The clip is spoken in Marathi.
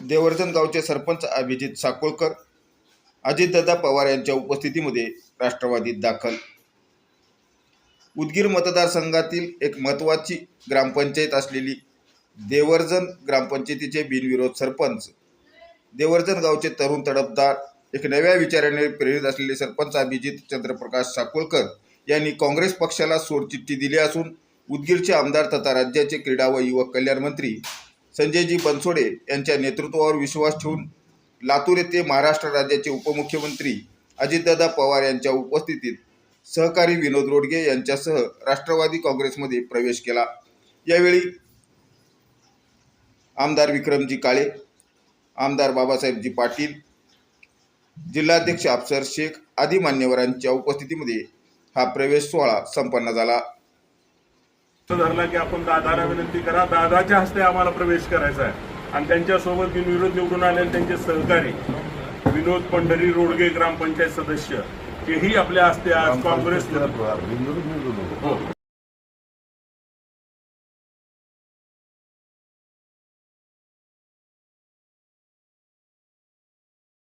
देवर्धन गावचे सरपंच अभिजित साकोळकर अजितदादा पवार यांच्या उपस्थितीमध्ये राष्ट्रवादीत दाखल. उदगीर मतदारसंघातील एक महत्त्वाची ग्रामपंचायत असलेली देवर्जन ग्रामपंचायतीचे बिनविरोध सरपंच देवर्जन गावचे तरुण तडफदार एक नव्या विचाराने प्रेरित असलेले सरपंच अभिजित चंद्रप्रकाश साकोळकर यांनी काँग्रेस पक्षाला सोडचिठ्ठी दिली असून उदगीरचे आमदार तथा राज्याचे क्रीडा व युवक कल्याण मंत्री संजयजी बनसोडे यांच्या नेतृत्वावर विश्वास ठेवून लातूर येथे महाराष्ट्र राज्याचे उपमुख्यमंत्री अजितदादा पवार यांच्या उपस्थितीत सहकारी विनोद रोडगे यांच्यासह राष्ट्रवादी काँग्रेसमध्ये प्रवेश केला. यावेळी आमदार विक्रमजी काळे आमदार बाबासाहेबजी पाटील जिल्हाध्यक्ष अफसर शेख आदी मान्यवरांच्या उपस्थितीमध्ये हा प्रवेश सोहळा संपन्न झाला. धरला की आपण दादाला विनंती करा. दादाच्या हस्ते आम्हाला प्रवेश करायचा आहे. आणि त्यांच्यासोबत बिनविरोध निवडून आलेले त्यांचे सहकारी विनोद पंढरी रोडगे ग्रामपंचायत सदस्य हेही आपल्या हस्ते आज काँग्रेस हो.